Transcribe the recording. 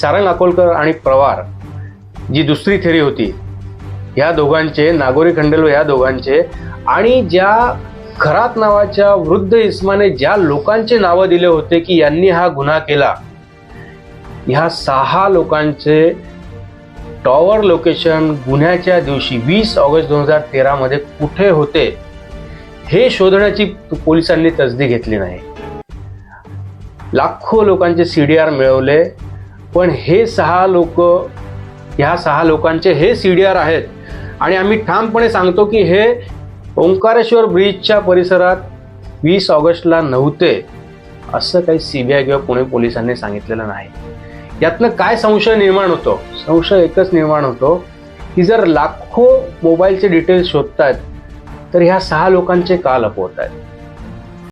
सारंग अकोलकर आणि पवार जी दुसरी थेरी होती ह्या दोघांचे नागोरी खंडेलो ह्या दोघांचे आणि ज्या खरात नावाच्या वृद्ध इस्माने ज्या लोकांचे नावं दिले होते की यांनी हा गुन्हा केला ह्या सहा लोकांचे टॉवर लोकेशन गुन्ह्याच्या दिवशी वीस ऑगस्ट दोन हजार तेरामध्ये कुठे होते हे शोधण्याची पोलिसांनी तसदी घेतली नाही. लाखो लोकांचे सी डी आर मिळवले पण हे सहा लोक ह्या सहा लोकांचे हे सी डी आर आहेत. आणि आम्ही ठामपणे सांगतो की हे ओंकारेश्वर ब्रिजच्या परिसरात वीस ऑगस्टला नव्हते असं काही सी बी आय किंवा पुणे पोलिसांनी सांगितलेलं नाही. यातनं काय संशय निर्माण होतो? संशय एकच निर्माण होतो की जर लाखो मोबाईलचे डिटेल्स शोधतायत तर ह्या सहा लोकांचे का लपवत आहेत